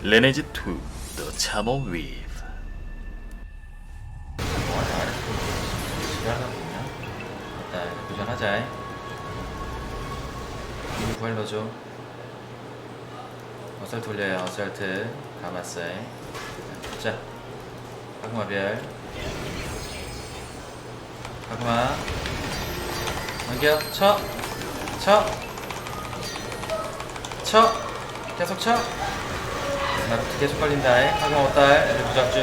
레네즈 2 The Chamo Weave 지랄하거든요. 일단 도전하자. 넣어줘. 어설트 돌려요. 어설트. 가마사이. 자, 파그마별. 파그마. 넘겨. 쳐. 쳐. 쳐. 계속 쳐. 나부터 계속 걸린다. 파그마 옷달. 애들 부작 중.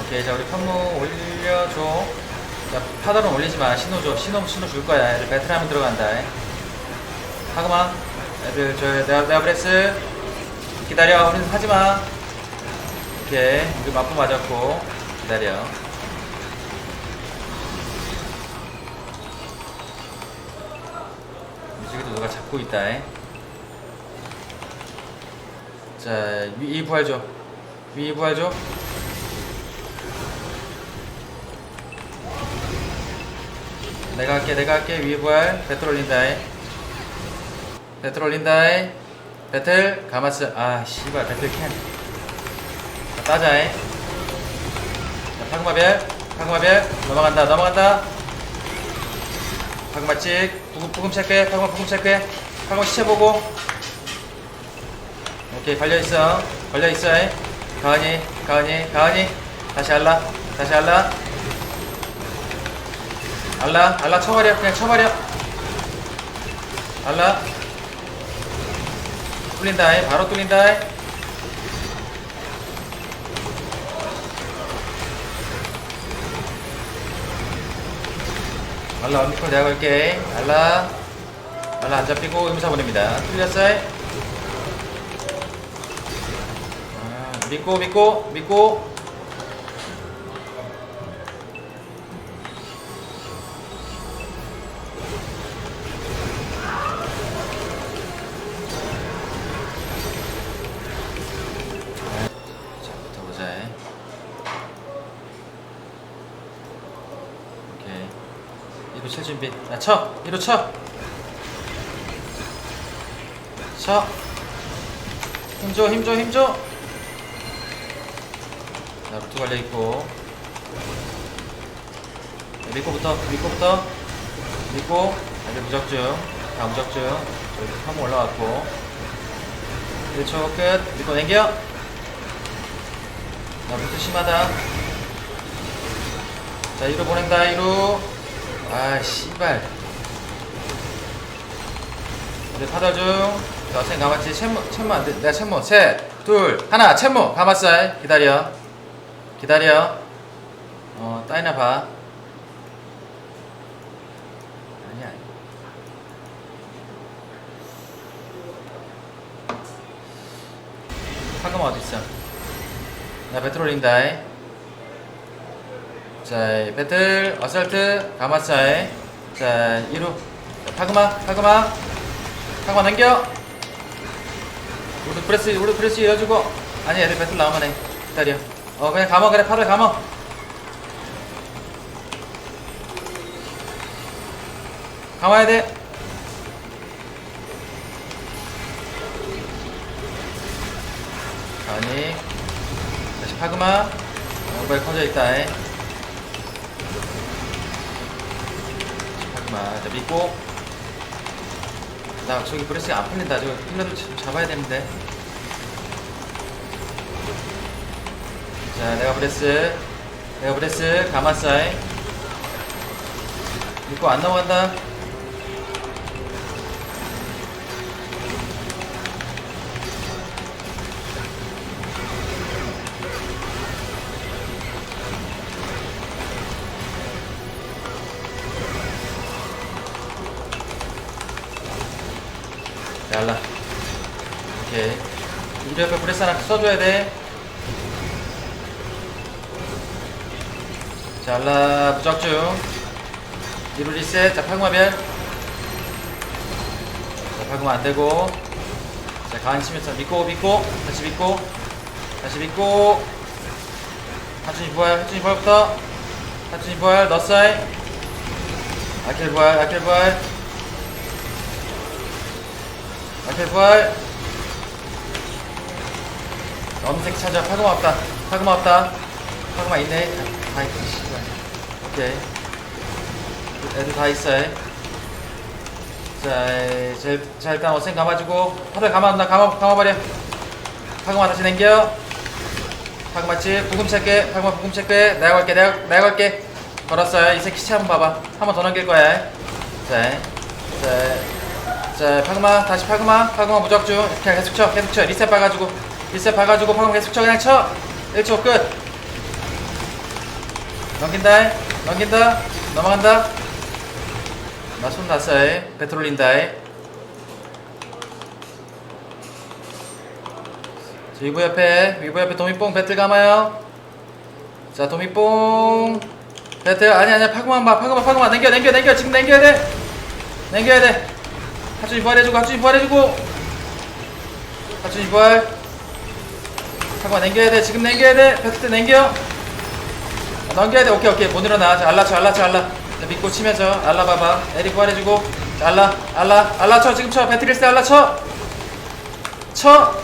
오케이 자 우리 판무 올려줘. 자 파달은 올리지 마. 신호 줘. 신호 신호 줄 거야. 애들 하면 들어간다 하그마. 애들 저 내가 내가 브레스. 기다려. 우리는 하지 마. 오케이 우리 맞고 맞았고. 기다려. 무지개도 누가 잡고 있다 자위 부활 줘위 부활 줘 내가 할게 내가 할게. 위에 부활 배틀 올린다. 배틀 올린다. 배틀 가마스 아 씨발 배틀 캔. 자, 따자. 자, 파그마별 파그마별. 넘어간다 넘어간다. 파그마 찍 부금 부금 체크해. 파그마 부금 체크해. 파그마 시체 보고 오케이 걸려있어. 걸려있어. 가은이 가은이 가은이 다시 할라. 다시 할라. 알라 알라 쳐버려. 그냥 쳐버려. 알라. 뚫린다. 바로 뚫린다. 알라 언니콜 내가 걸게. 알라. 알라 안 잡히고 의무사 보냅니다. 뚫렸어 아, 믿고 믿고 믿고 자, 붙어보자. 오케이. 이로 칠 준비. 야, 쳐! 이로 쳐! 쳐! 힘줘, 힘줘, 힘줘! 자, 루트 걸려있고. 자, 미코부터, 미코부터. 미코. 아직 무적중. 다 무적중. 저기 한번 올라왔고. 1초 끝. 미코 당겨. 나 루트 심하다. 자, 이로 보낸다, 이로. 아, 씨발. 우리 파다 중. 자, chen 가봤지? 첸모, 첸모 안 돼. 내가 첸모. 셋, 둘, 하나, 첸모. 가봤어. 기다려. 기다려. 어, 따이나 봐. 아니야. 파금 어딨어? 나 배틀 올린다. 자, 배틀, 어설트, 가마사이. 자, 2루. 자, 파그마, 파그마. 파그마 넘겨. 우리 프레스, 우리 프레스 이어주고. 아니, 애들 배틀 나오면 해. 기다려. 어, 그냥 감어, 그래, 팔을 감어. 감아야 돼. 아니. 다시 파그마. 모바일 커져 있다. 에. 파그마. 자, 믿고. 나 저기 브레스가 안 풀린다. 저거 좀 잡아야 되는데. 자, 내가 브레스. 내가 브레스. 가마사이. 믿고 안 넘어간다. 잘라. 오케이. 우리 옆에 브레스 하나 써줘야 돼. 잘라, 무적중. 뒤로 리셋. 자, 파그마별. 자, 파그마 안 되고. 자, 가만 치면서 믿고, 믿고. 다시 믿고. 다시 믿고. 하준이 부활, 하준이 부활부터. 하준이 부활, 너사이. 아켈 부활, 아켈 부활. 아켈 부활. 검은색 찾아 파그마 없다 파그마 없다 파그마 있네 다, 씨발. 오케이. 애들 다 있어 자, 자, 자 일단 어센 감아주고. 하들 감아온다 감아, 감아버려. 파그마 다시 남겨. 파그마 치 부금 체크 파그마 부금 체크 내가 갈게 내가, 내가 갈게. 걸었어요. 이 새끼 치 한번 봐봐. 한 번 더 넘길 거야. 자, 자, 자 파그마 다시 파그마. 파그마 무적중. 그냥 계속 쳐 계속 쳐. 리셋 봐가지고. 리셋 봐가지고 파그마 계속 쳐 그냥 쳐. 1초 끝 넘긴다. 넘긴다. 넘어간다. 나 손 났어 배틀 올린다. 자, 위브 옆에 위브 옆에 도미뽕 배틀 감아요. 자 도미뽕 배틀. 아니 아니야. 파그만 봐. 파그만 파그만. 남겨 남겨 남겨. 지금 남겨야 돼. 남겨야 돼. 하준이 부활해주고 하준이 부활해주고. 하준이 부활. 파그만 남겨야 돼. 지금 남겨야 돼. 배틀 때 남겨 넘겨야 돼. 오케이 오케이. 못 일어나. 자 알라 쳐 알라 쳐 알라. 자, 믿고 치면서 알라 봐봐. 에리 부활해주고. 자, 알라 알라 알라 쳐. 지금 쳐. 배틀리스 알라 쳐. 쳐!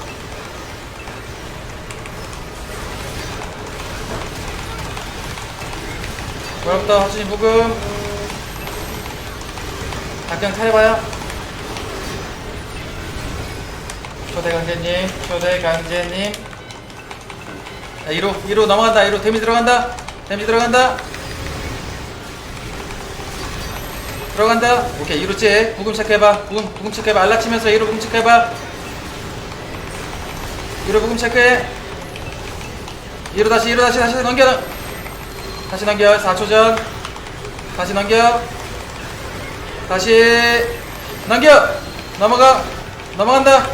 부활부터 하준이 부금. 각경 차려봐요. 초대 강제님 초대 강제님. 자, 2로 2로 넘어간다. 2로 데미 들어간다 데미 들어간다. 들어간다. 오케이 2로 째. 부금 체크해봐. 부금 부금 체크해봐. 알라 치면서 2로 부금 체크해봐. 2로 부금 체크해. 2로 다시 2로 다시 다시 넘겨. 다시 넘겨. 4초 전. 다시 넘겨. 다시 넘겨. 넘어가. 넘어간다.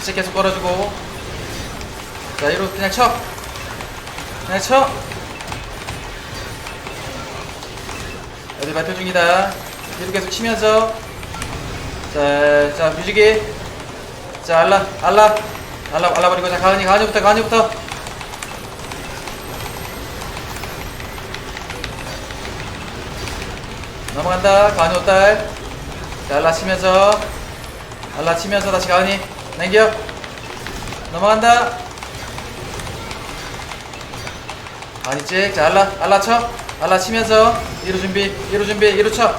이제 계속 걸어주고 자 이로 그냥 쳐. 그냥 쳐. 애들 발표 중이다. 이로 계속 치면서. 자, 자 뮤직이. 자 알라 알라 알라 알라 버리고. 자 가은이 가은이부터 가은이부터. 넘어간다. 가은이 옷달 자 알라 치면서. 알라 치면서 다시 가은이. 남겨 넘어간다 가은이 찍 자 알라 알라 쳐. 알라 치면서. 1루 준비 1루 준비 1루 쳐.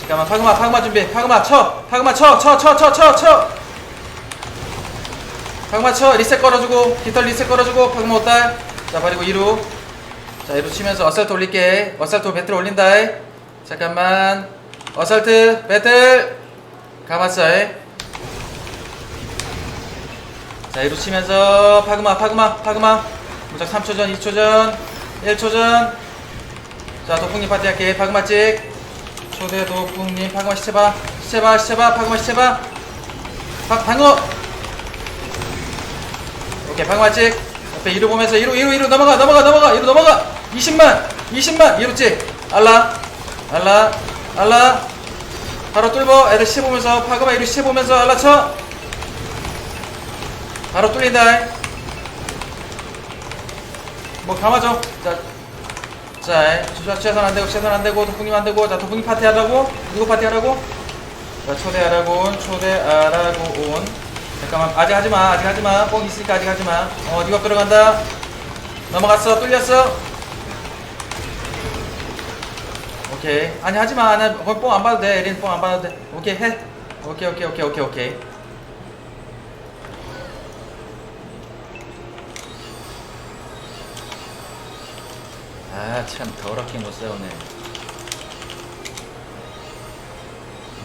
잠깐만 파그마 파그마 준비. 파그마 쳐. 파그마 쳐 쳐 쳐 쳐 쳐 쳐. 파그마 쳐. 리셋 걸어주고 깃털 리셋 걸어주고 파그마 옷달. 자 버리고 2루. 자 2루 치면서 어설트 올릴게. 어설트 배틀 올린다. 잠깐만. 어설트 배틀. 감았어 자 2루 치면서 파그마 파그마 파그마 무적 3초 전 2초 전 1초 전자 도풍님 파티 할게. 파그마 찍. 초대 도풍님 파그마 시체봐 시체봐 시체봐 파그마 시체봐 파, 방어! 오케이 파그마 찍. 옆에 2루 보면서 2루 2루 2루 넘어가 넘어가 넘어가 2루 넘어가. 20만 20만 2루 찍. 알라 알라 알라. 바로 뚫어 애들 시체 보면서 파그마 2루 시체 보면서 알라 쳐. 바로 뚫린다 뭐 감아줘 자 자, 주자 최선 안 되고 최선 안 되고 도풍님 안 되고 자 도풍님 파티 하라고? 누구 파티 하라고? 자 초대하라고 온 초대하라고 온. 잠깐만 아직 하지 마 아직 하지 마뽕 있으니까 아직 하지 마 어 니가 들어간다. 넘어갔어 뚫렸어. 오케이. 아니 하지 마. 거기 뽕안 받아도 돼. 에린 뽕안 받아도 돼. 오케이 해. 오케이 오케이 오케이 오케이 오케이 아 참 더럽게 못 싸우네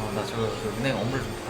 어나 저거 저 은행 좀